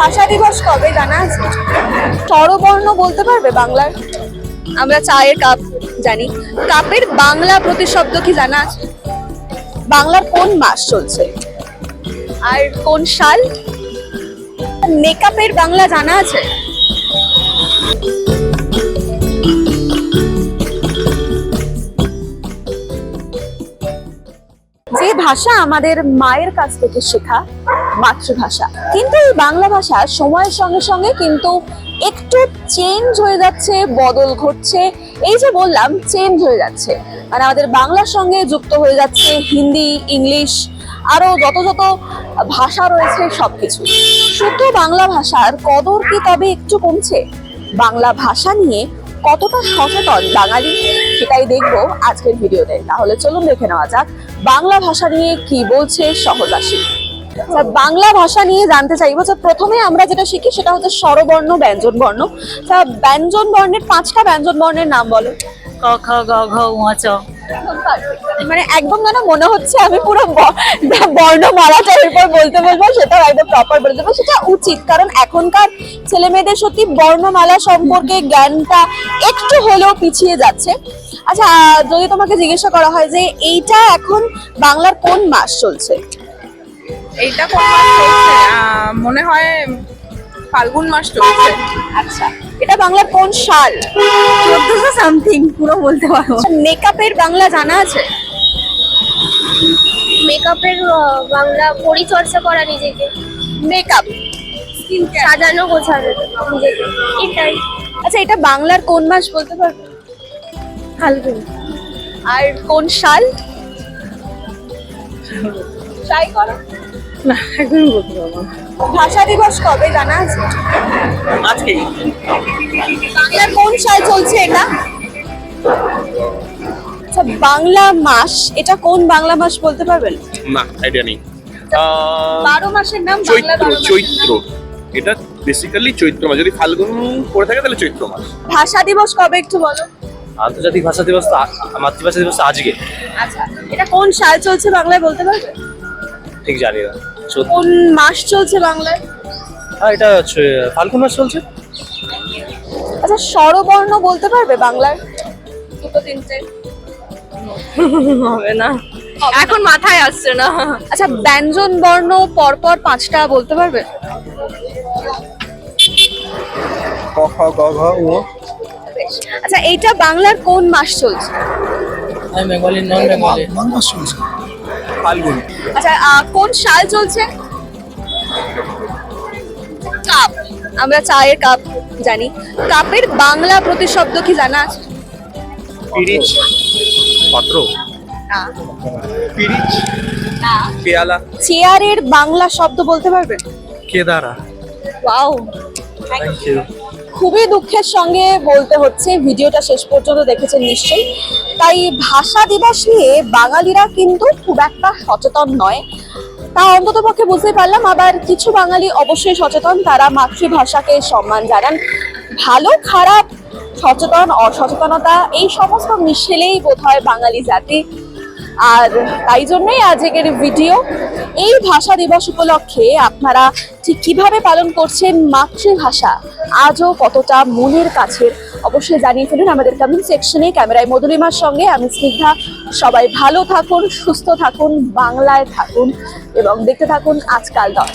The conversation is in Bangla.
ভাষা দিবস কবে জানা আছে? স্বরবর্ণ বলতে পারবে বাংলার? আমরা চায়ের কাপ জানি। কাপের বাংলা প্রতিশব্দ কি জানা আছে? বাংলার কোন মাস চলছে? আর কোন সাল? মেকআপের বাংলা জানা আছে? যে ভাষা আমাদের মায়ের কাছ থেকে শেখা মাতৃভাষা। কিন্তু এই বাংলা ভাষা সময়ের সঙ্গে সঙ্গে কিন্তু একটু চেঞ্জ হয়ে যাচ্ছে বদল ঘটছে। এই যে বললাম চেঞ্জ হয়ে যাচ্ছে। মানে আমাদের বাংলার সঙ্গে যুক্ত হয়ে যাচ্ছে হিন্দি ইংলিশ আরও যত যত ভাষা রয়েছে সব সবকিছু। শুদ্ধ বাংলা ভাষার কদর কি তবে একটু কমছে? বাংলা ভাষা নিয়ে কতটা সচেতন বাঙালি সেটাই দেখব আজকের ভিডিওতে। তাহলে চলুন দেখে নেওয়া যাক বাংলা ভাষা নিয়ে কি বলছে আচ্ছা, বাংলা ভাষা নিয়ে জানতে চাইব। যে প্রথমে আমরা যেটা শিখি সেটা হচ্ছে স্বরবর্ণ ব্যঞ্জন বর্ণ তা ব্যঞ্জন বর্ণের পাঁচটা ব্যঞ্জন বর্ণের নাম বলো। ক খ গ ঘ ঙ চ। মানে একদম যেন মনে হচ্ছে আমি পুরো বর্ণমালাটার উপর বলতে বলব সেটাও একদম প্রপার বলে দেবো। সেটা উচিত কারণ এখনকার ছেলে মেয়েদের সত্যি বর্ণমালা সম্পর্কে জ্ঞানটা একটু হলেও পিছিয়ে যাচ্ছে। আচ্ছা যদি তোমাকে জিজ্ঞাসা করা হয় যে এইটা এখন বাংলার কোন মাস চলছে? এইটা কোন মাস চলছে মনে হয় ফাল্গুন মাস চলছে। আচ্ছা এটা বাংলার কোন সাল? চোদ্দশো সামথিং পুরো বলতে পারব। মেকআপের বাংলা জানা আছে? মেকআপের বাংলা পরিচর্যা করা নিজেকে। মেকআপ সাজানো গোছানো নিজেকে। এটাই। আচ্ছা এটা বাংলার কোন মাস বলতে পারবে? ফাল্গুন। আর কোন সাল? ট্রাই করো। না একদমই বলতে পারব না। ভাষা দিবস কবে জানা আছে? আজকেই বাংলার কোন সাল চলছে এটা? আচ্ছা বাংলা মাস এটা কোন বাংলা মাস বলতে পারবেন? না আইডিয়া নেই। বারো মাসের নাম বাংলা চৈত্র বারো মাসের চৈত্র। এটা বেসিক্যালি চৈত্র মাস। যদি ফাল্গুন পড়ে থাকে তাহলে চৈত্র মাস। ভাষা দিবস কবে একটু বলো? আন্তর্জাতিক ভাষা দিবস তো আ- মাতৃভাষা দিবস তো আজকে। আচ্ছা এটা কোন সাল চলছে বাংলায় বলতে পারবে ঠিক জানি না। কোন মাস চলছে বাংলায়? হ্যাঁ এটা ছ- ফাল্গুন মাস চলছে। আচ্ছা স্বরবর্ণ বলতে পারবে বাংলার দুটো তিনটে। হবে না। এখন মাথায় আসছে না। আচ্ছা ব্যঞ্জন বর্ণ পরপর পাঁচটা বলতে পারবে? ক খ গ ঘ ঙ আচ্ছা এইটা বাংলার কোন মাস চলছে? আমি বেঙ্গলি। নন বেঙ্গলি ফাল্গুন। আচ্ছা কোন সাল চলছে? কাপ। আমরা চায়ের কাপ জানি। কাপের বাংলা প্রতিশব্দ কি জানা আছে? পিরিচ। পাত্র। না। পিরিচ। না। পেয়ালা। চেয়ারের বাংলা শব্দ বলতে পারবে কেদারা। ওয়াও। থ্যাংক ইউ খুবই দুঃখের সঙ্গে বলতে হচ্ছে ভিডিওটা শেষ পর্যন্ত দেখেছেন নিশ্চয়ই। তাই ভাষা দিবস নিয়ে বাঙালিরা কিন্তু খুব একটা সচেতন নয়। তা অন্তত পক্ষে বুঝতে পারলাম আবার কিছু বাঙালি অবশ্যই সচেতন তারা মাতৃভাষাকে সম্মান জানান। ভালো খারাপ সচেতন অসচেতনতা এই সমস্ত মিশেলেই বোধ হয় বাঙালি জাতি আর তাই জন্যই আজকের ভিডিও। এই ভাষা দিবস উপলক্ষে আপনারা ঠিক কীভাবে পালন করছেন মাতৃভাষা, আজও কতটা মনের কাছের অবশ্যই জানিয়ে ফেলুন আমাদের কমেন্ট সেকশনে ক্যামেরায় মধুরিমার সঙ্গে আমি স্নিগ্ধা। সবাই ভালো থাকুন, সুস্থ থাকুন, বাংলায় থাকুন এবং দেখতে থাকুন আজকাল ডট